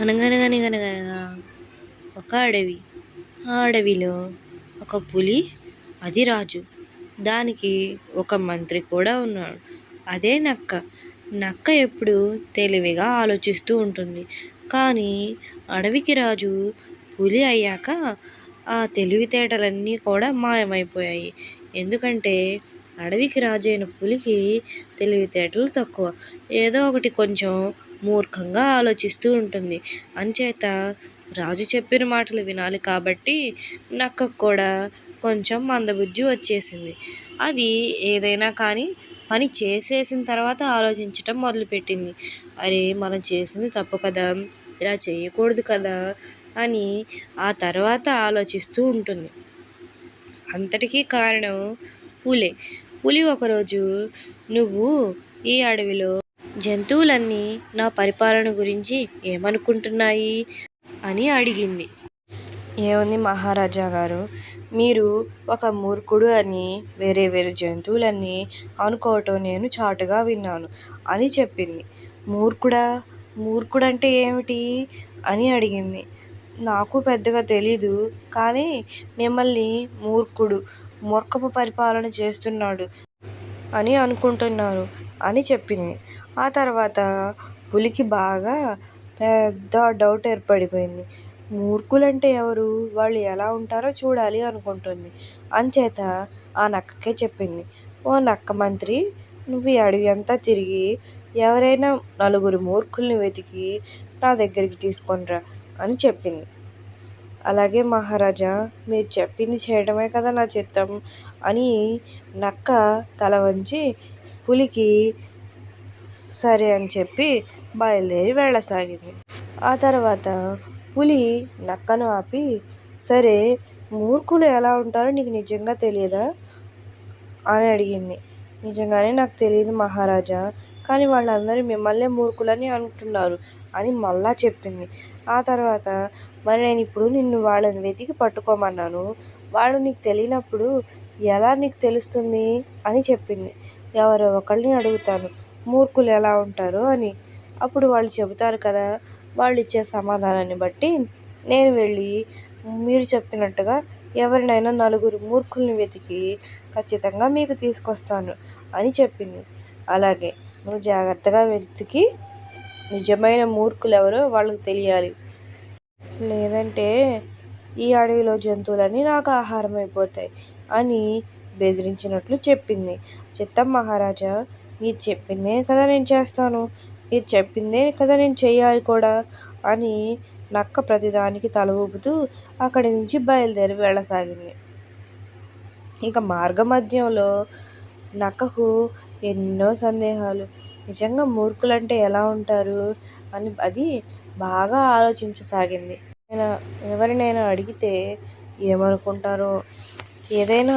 అనగనగనగనగనగా. ఒక అడవి. ఆ అడవిలో ఒక పులి అది రాజు. దానికి ఒక మంత్రి కూడా ఉన్నాడు. అదే నక్క. నక్క ఎప్పుడు తెలివిగా ఆలోచిస్తూ ఉంటుంది. కానీ అడవికి రాజు పులి అయ్యాక ఆ తెలివితేటలన్నీ కూడా మాయమైపోయాయి. ఎందుకంటే అడవికి రాజు అయిన పులికి తెలివితేటలు తక్కువ. ఏదో ఒకటి కొంచెం మూర్ఖంగా ఆలోచిస్తూ ఉంటుంది. అంచేత రాజు చెప్పిన మాటలు వినాలి కాబట్టి నక్కకు కూడా కొంచెం మందబుద్ధి వచ్చేసింది. అది ఏదైనా కానీ పని చేసేసిన తర్వాత ఆలోచించటం మొదలుపెట్టింది. అరే మనం చేసింది తప్పు కదా ఇలా చేయకూడదు కదా అని ఆ తర్వాత ఆలోచిస్తూ ఉంటుంది. అంతటికీ కారణం పులే. పులి ఒకరోజు నువ్వు ఈ అడవిలో జంతువులన్నీ నా పరిపాలన గురించి ఏమనుకుంటున్నాయి? అని అడిగింది. ఏముంది మహారాజా గారు? మీరు ఒక మూర్ఖుడు అని వేరే వేరే జంతువులన్నీ అనుకోవటం నేను చాటుగా విన్నాను అని చెప్పింది. మూర్ఖుడా? మూర్ఖుడంటే ఏమిటి? అని అడిగింది. నాకు పెద్దగా తెలీదు కానీ మిమ్మల్ని మూర్ఖుడు మూర్ఖపు పరిపాలన చేస్తున్నాడు అని అనుకుంటున్నాను అని చెప్పింది. ఆ తర్వాత పులికి బాగా పెద్ద డౌట్ ఏర్పడిపోయింది. మూర్ఖులంటే ఎవరు? వాళ్ళు ఎలా ఉంటారో చూడాలి అనుకుంటుంది. అంచేత ఆ నక్కకే చెప్పింది. ఓ నక్క మంత్రి నువ్వు ఈ అడవి అంతా తిరిగి ఎవరైనా నలుగురు మూర్ఖుల్ని వెతికి నా దగ్గరికి తీసుకొనిరా అని చెప్పింది. అలాగే మహారాజా మీరు చెప్పింది చేయడమే కదా నా చిత్తం అని నక్క తల వంచి పులికి సరే అని చెప్పి బయలుదేరి వెళ్ళసాగింది. ఆ తర్వాత పులి నక్కను ఆపి సరే మూర్ఖులు ఎలా ఉంటారో నీకు నిజంగా తెలియదా? అని అడిగింది. నిజంగానే నాకు తెలియదు మహారాజా కానీ వాళ్ళందరూ మిమ్మల్నే మూర్ఖులని అంటున్నారు అని మళ్ళా చెప్పింది. ఆ తర్వాత మరి నేను ఇప్పుడు నిన్ను వాళ్ళని వెతికి పట్టుకోమన్నాను. వాళ్ళు నీకు తెలియనప్పుడు ఎలా నీకు తెలుస్తుంది? అని చెప్పింది. ఎవరో ఒకళ్ళని అడుగుతాను. మూర్ఖులు ఎలా ఉంటారు అని. అప్పుడు వాళ్ళు చెబుతారు కదా వాళ్ళు ఇచ్చే సమాధానాన్ని బట్టి నేను వెళ్ళి మీరు చెప్పినట్టుగా ఎవరినైనా నలుగురు మూర్ఖుల్ని వెతికి ఖచ్చితంగా మీకు తీసుకొస్తాను అని చెప్పింది. అలాగే నువ్వు జాగ్రత్తగా వెతికి నిజమైన మూర్ఖులు ఎవరో వాళ్ళకి తెలియాలి. లేదంటే ఈ అడవిలో జంతువులన్నీ నాకు ఆహారం అయిపోతాయి అని బెదిరించినట్లు చెప్పింది. చిత్తం మహారాజా మీరు చెప్పిందే కదా నేను చేస్తాను. మీరు చెప్పిందే కదా నేను చేయాలి కూడా అని నక్క ప్రతిదానికి తల ఊపుతూ అక్కడి నుంచి బయలుదేరి వెళ్ళసాగింది. ఇంకా మార్గమధ్యంలో నక్కకు ఎన్నో సందేహాలు. నిజంగా మూర్ఖులంటే ఎలా ఉంటారు అని అది బాగా ఆలోచించసాగింది. నేను ఎవరినైనా అడిగితే ఏమనుకుంటారో? ఏదైనా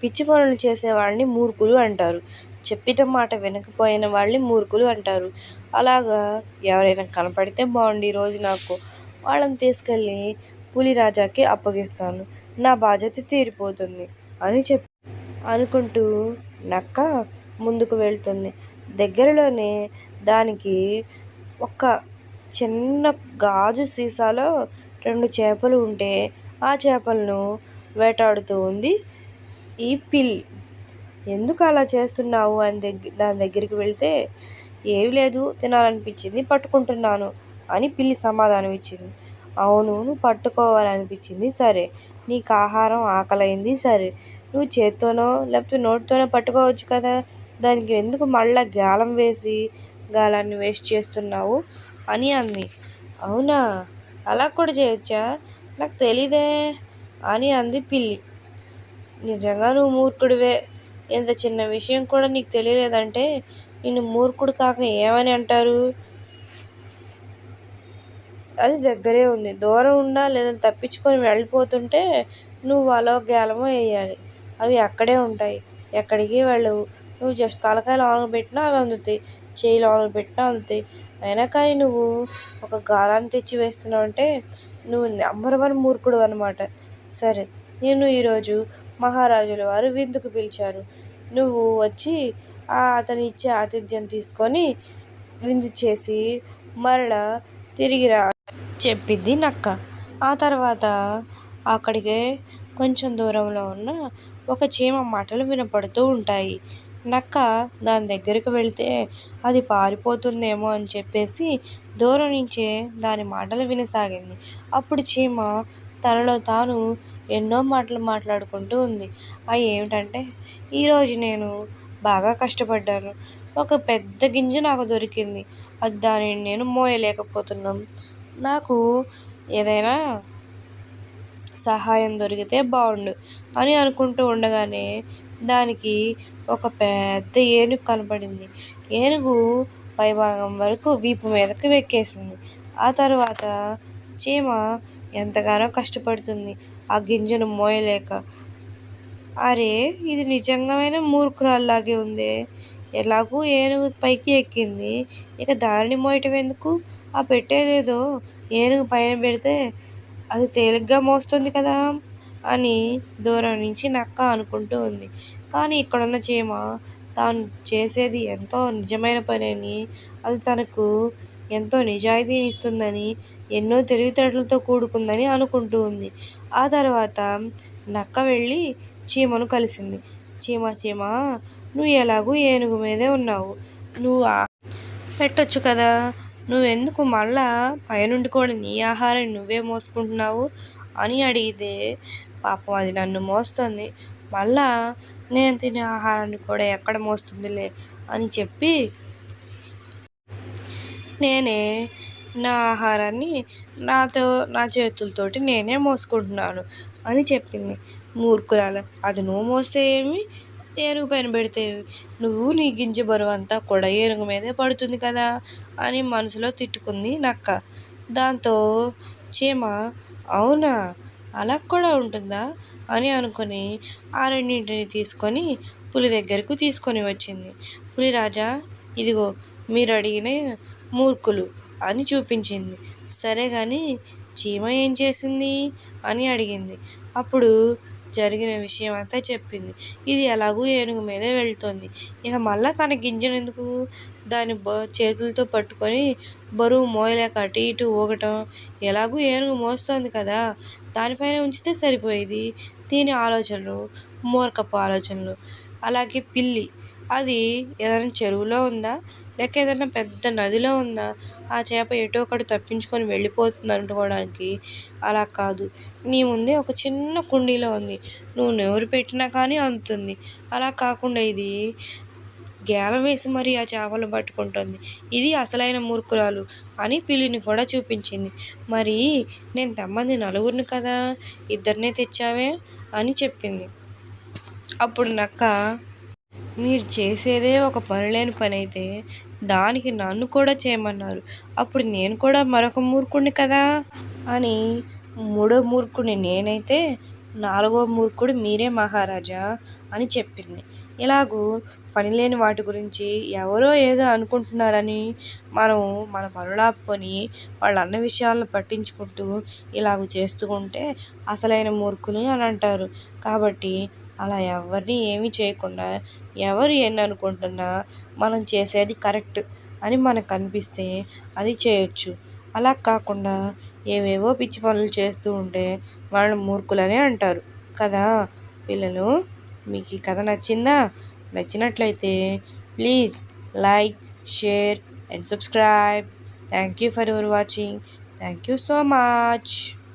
పిచ్చి పనులు చేసేవాడిని మూర్ఖులు అంటారు. చెప్పిన మాట వినకపోయిన వాళ్ళని మూర్ఖులు అంటారు. అలాగా? ఎవరైనా కనపడితే బాగుండు ఈరోజు నాకు. వాళ్ళని తీసుకెళ్ళి పులి రాజాకి అప్పగిస్తాను. నా బాధ్యత తీరిపోతుంది అని చెప్పి అనుకుంటూ నక్క ముందుకు వెళ్తుంది. దగ్గరలోనే దానికి ఒక చిన్న గాజు సీసాలో రెండు చేపలు ఉంటే ఆ చేపలను వేటాడుతూ ఉంది ఈ పిల్లి ఎందుకు అలా చేస్తున్నావు అని దగ్గర దాని దగ్గరికి వెళ్తే ఏవి లేదు తినాలనిపించింది పట్టుకుంటున్నాను అని పిల్లి సమాధానం ఇచ్చింది. అవును నువ్వు పట్టుకోవాలనిపించింది సరే. నీకు ఆహారం ఆకలైంది సరే. నువ్వు చేత్తోనో లేకపోతే నోటితోనో పట్టుకోవచ్చు కదా. దానికి ఎందుకు మళ్ళా గాలం వేసి గాలాన్ని వేస్ట్ చేస్తున్నావు అని అంది. అవునా? అలా కూడా చేయొచ్చా? నాకు తెలీదే అని అంది పిల్లి. నిజంగా నువ్వు మూర్ఖుడివే ఇంత చిన్న విషయం కూడా నీకు తెలియలేదంటే నిన్ను మూర్ఖుడు కాక ఏమని అంటారు? అది దగ్గరే ఉంది. దూరం ఉండా లేదా తప్పించుకొని వెళ్ళిపోతుంటే నువ్వు అలో గేలమో వేయాలి అవి అక్కడే ఉంటాయి. ఎక్కడికి వెళ్ళవు. నువ్వు జస్ట్ తలకాయ లోనకు పెట్టినా అవి అందుతాయి. చేయి లోనకు పెట్టినా అందుతాయి. అయినా కానీ నువ్వు ఒక గాలాన్ని తెచ్చి వేస్తున్నావు అంటే నువ్వు నెంబర్ వన్ మూర్ఖుడు అనమాట సరే నేను ఈరోజు మహారాజుల వారు విందుకు పిలిచారు. నువ్వు వచ్చి ఆ అతను ఇచ్చే ఆతిథ్యం తీసుకొని విందు చేసి మరలా తిరిగి రా నక్క. ఆ తర్వాత అక్కడికే కొంచెం దూరంలో ఉన్న ఒక చీమ మాటలు వినపడుతూ ఉంటాయి. నక్క దాని దగ్గరికి వెళితే అది పారిపోతుందేమో అని చెప్పేసి దూరం నుంచే దాని మాటలు వినసాగింది. అప్పుడు చీమ తనలో తాను ఎన్నో మాటలు మాట్లాడుకుంటూ ఉంది. అవి ఏమిటంటే ఈరోజు నేను బాగా కష్టపడ్డాను. ఒక పెద్ద గింజ నాకు దొరికింది. అది దానిని నేను మోయలేకపోతున్నాను నాకు ఏదైనా సహాయం దొరికితే బాగుండు అని అనుకుంటూ ఉండగానే దానికి ఒక పెద్ద ఏనుగు కనపడింది. ఏనుగు పైభాగం వరకు వీపు మీదకు వెక్కేసింది. ఆ తర్వాత చీమ ఎంతగానో కష్టపడుతుంది. ఆ గింజను మోయలేక అరే ఇది నిజంగానే మూర్ఖురాల్లాగే ఉంది. ఎలాగూ ఏనుగు పైకి ఎక్కింది. ఇక దానిని మోయటం ఎందుకు? ఆ పెట్టేదేదో ఏనుగు పైన పెడితే అది తేలిగ్గా మోస్తుంది కదా అని దూరం నుంచి నక్క అనుకుంటూ ఉంది. కానీ ఇక్కడున్న చీమ తాను చేసేది ఎంతో నిజమైన పని అని అది తనకు ఎంతో నిజాయితీని ఇస్తుందని ఎన్నో తెలివితేటలతో కూడుకుందని అనుకుంటూ ఉంది. ఆ తర్వాత నక్క వెళ్ళి చీమను కలిసింది. చీమ చీమ నువ్వు ఎలాగూ ఏనుగు మీదే ఉన్నావు. నువ్వు పెట్టొచ్చు కదా. నువ్వెందుకు మళ్ళా పైనుండి కూడా నీ ఆహారం నువ్వే మోసుకుంటున్నావు అని అడిగితే పాపం అది నన్ను మోస్తుంది. మళ్ళా నేను తినే ఆహారాన్ని కూడా ఎక్కడ మోస్తుందిలే అని చెప్పి నేనే నా ఆహారాన్ని నాతో నా చేతులతోటి నేనే మోసుకుంటున్నాను అని చెప్పింది. మూర్ఖురాల. అది నువ్వు మోస్తే ఏమి? ఏనుగు పైన పెడితే నువ్వు నీ గింజ బరువు అంతా కూడా ఏనుగు మీదే పడుతుంది కదా? అని మనసులో తిట్టుకుంది నక్క. దాంతో చీమ అవునా? అలా కూడా ఉంటుందా? అని అనుకుని ఆ రెండింటిని తీసుకొని పులి దగ్గరకు తీసుకొని వచ్చింది. పులి రాజా ఇదిగో మీరు అడిగిన మూర్ఖులు అని చూపించింది. సరే కానీ చీమ ఏం చేసింది? అని అడిగింది. అప్పుడు జరిగిన విషయం అంతా చెప్పింది. ఇది ఎలాగూ ఏనుగు మీదే వెళుతుంది. ఇక మళ్ళీ తన గింజను ఎందుకు బ చేతులతో పట్టుకొని బరువు మోయలేక అటు ఇటు ఊగటం? ఎలాగూ ఏనుగు మోస్తుంది కదా? దానిపైన ఉంచితే సరిపోయేది? దీని ఆలోచనలు మూర్ఖపు ఆలోచనలు. అలాగే పిల్లి అది ఏదైనా చెరువులో ఉందా? లేక ఏదైనా పెద్ద నదిలో ఉందా ఆ చేప ఎటో ఒకటి తప్పించుకొని వెళ్ళిపోతుంది అనుకోవడానికి అలా కాదు. నీ ముందే ఒక చిన్న కుండీలో ఉంది. నువ్వు నోరు పెట్టినా కానీ అందుతుంది. అలా కాకుండా ఇది గేలం వేసి మరి ఆ చేపలు పట్టుకుంటుంది. ఇది అసలైన మూర్ఖురాలు అని పిల్లిని కూడా చూపించింది. మరి నేను తెమ్మంది నలుగురిని కదా ఇద్దరినే తెచ్చావే అని చెప్పింది. అప్పుడు నక్క మీరు చేసేదే ఒక పనిలేని పని అయితే దానికి నన్ను కూడా చేయమన్నారు. అప్పుడు నేను కూడా మరొక మూర్ఖుడిని కదా? అని మూడో మూర్ఖుడిని నేనైతే నాలుగో మూర్ఖుడు మీరే మహారాజా అని చెప్పింది. ఇలాగూ పనిలేని వాటి గురించి ఎవరో ఏదో అనుకుంటున్నారని మనం మన పనులాపుకొని వాళ్ళ అన్న విషయాలను పట్టించుకుంటూ ఇలాగ చేస్తూ ఉంటే అసలైన మూర్ఖులు అని అంటారు. కాబట్టి అలా ఎవరిని ఏమీ చేయకుండా ఎవరు ఎన్ని అనుకుంటున్నా మనం చేసేది కరెక్ట్ అని మనకు అనిపిస్తే అది చేయొచ్చు. అలా కాకుండా ఏవేవో పిచ్చి పనులు చేస్తూ ఉంటే వాళ్ళని మూర్ఖులనే అంటారు. కదా పిల్లలు మీకు ఈ కథ నచ్చిందా? నచ్చినట్లయితే please like share and subscribe. Thank you for your watching. Thank you so much.